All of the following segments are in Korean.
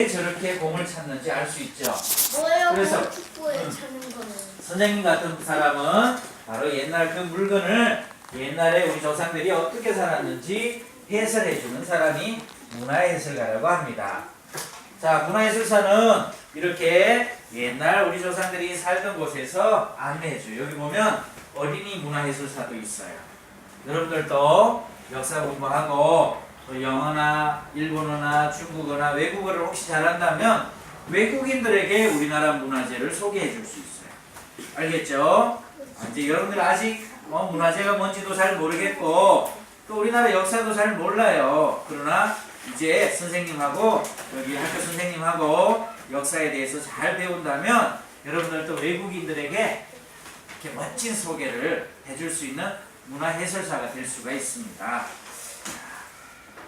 왜 저렇게 공을 찾는지 알 수 있죠. 뭐예요? 그래서- 축구에 음. 차는 거는. 선생님 같은 사람은 바로 옛날 그 물건을 옛날에 우리 조상들이 어떻게 살았는지 해설해주는 사람이 문화해설가라고 합니다. 자, 문화해설사는 이렇게 옛날 우리 조상들이 살던 곳에서 안내해줘요. 여기 보면 어린이 문화해설사도 있어요. 여러분들도 역사 공부하고 또 영어나 일본어나 중국어나 외국어를 혹시 잘한다면 외국인들에게 우리나라 문화재를 소개해 줄 수 있어요. 알겠죠? 아, 이제 여러분들 아직 뭐 문화재가 뭔지도 잘 모르겠고 또 우리나라 역사도 잘 몰라요. 그러나 이제 선생님하고 여기 학교 선생님하고 역사에 대해서 잘 배운다면 여러분들도 외국인들에게 이렇게 멋진 소개를 해줄 수 있는 문화 해설사가 될 수가 있습니다.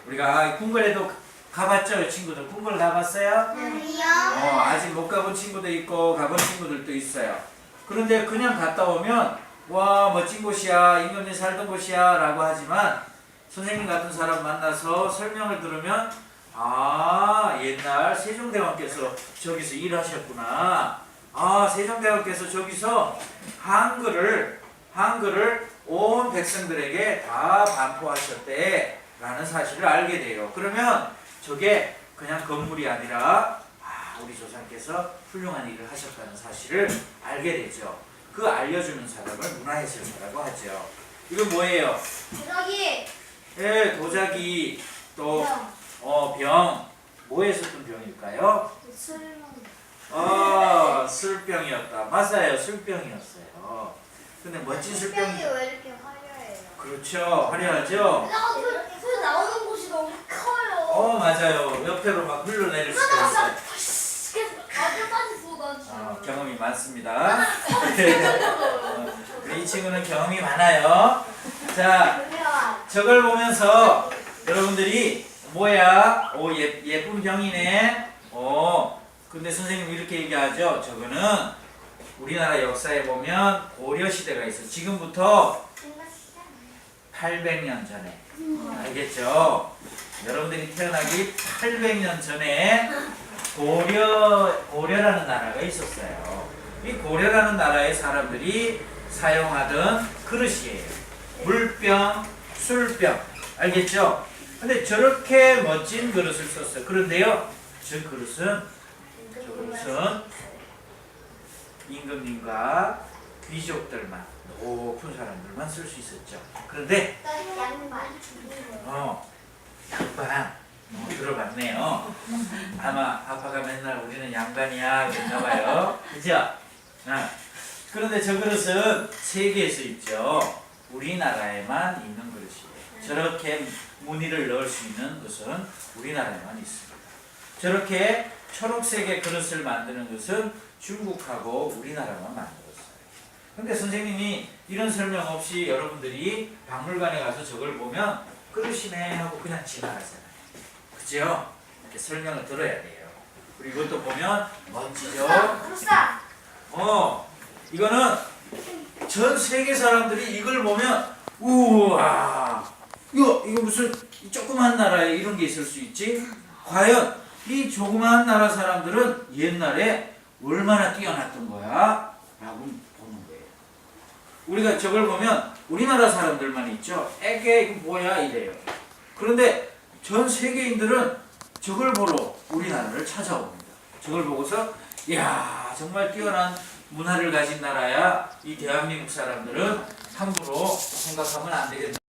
우리가 궁궐에도 가봤죠, 친구들? 궁궐 가봤어요? 아니요. 어, 아직 못 가본 친구도 있고 가본 친구들도 있어요. 그런데 그냥 갔다 오면 와 멋진 곳이야 임금님 살던 곳이야 라고 하지만 선생님 같은 사람 만나서 설명을 들으면 아 옛날 세종대왕께서 저기서 일하셨구나 아 세종대왕께서 저기서 한글을 한글을 온 백성들에게 다 반포하셨대 라는 사실을 알게 돼요 그러면 저게 그냥 건물이 아니라 아, 우리 조상께서 훌륭한 일을 하셨다는 사실을 알게 되죠. 그 알려주는 사람을 문화해설사라고 하죠. 이건 뭐예요? 여기. 예, 도자기 또 형. 어, 병. 뭐에서 든 병일까요? 술 어, 술병이었다. 맞아요, 술병이었어요. 근데 멋진 술병이 왜 이렇게 화려해요? 그렇죠, 화려하죠. 술, 술 나오는 곳이 너무 커요. 어, 맞아요. 옆으로 막 흘러내릴 수도 있어요. 어디까지 쏟아지 어, 경험이 많습니다. 어, 이 친구는 경험이 많아요. 자, 저걸 보면서 여러분들이 뭐야? 오 예, 예쁜 병이네. 오 근데 선생님 이렇게 얘기하죠. 저거는 우리나라 역사에 보면 고려 시대가 있어. 지금부터 800년 전에 알겠죠? 여러분들이 태어나기 800년 전에 고려 고려라는 나라가 있었어요. 이 고려라는 나라의 사람들이 사용하던 그릇이에요. 물병, 술병. 알겠죠? 근데 저렇게 멋진 그릇을 썼어요. 그런데요, 저 그릇은 저 그릇은 임금님과 귀족들만 높은 사람들만 쓸 수 있었죠. 그런데 어, 양반 어, 들어봤네요. 아마 아빠가 맨날 우리는 양반이야 그랬나봐요. 그죠? 아, 그런데 저 그릇은 세계에서 있죠. 우리나라에만 있는 그릇이에요. 저렇게 무늬를 넣을 수 있는 것은 우리나라에만 있습니다. 저렇게 초록색의 그릇을 만드는 것은 중국하고 우리나라만 만들었어요. 근데 선생님이 이런 설명 없이 여러분들이 박물관에 가서 저걸 보면 그릇이네 하고 그냥 지나가잖아요. 그죠? 이렇게 설명을 들어야 돼요. 그리고 이것도 보면 멋지죠? 어, 이거는 전 세계 사람들이 이걸 보면 우와, 이거 이거 무슨 이 조그만 나라에 이런 게 있을 수 있지? 과연 이 조그만 나라 사람들은 옛날에 얼마나 뛰어났던 거야? 라고 보는 거예요. 우리가 저걸 보면 우리나라 사람들만 있죠. 에게 뭐야 이래요. 그런데 전 세계인들은 저걸 보러 우리나라를 찾아옵니다. 저걸 보고서 야 정말 뛰어난 문화를 가진 나라야 이 대한민국 사람들은 함부로 생각하면 안 되겠다.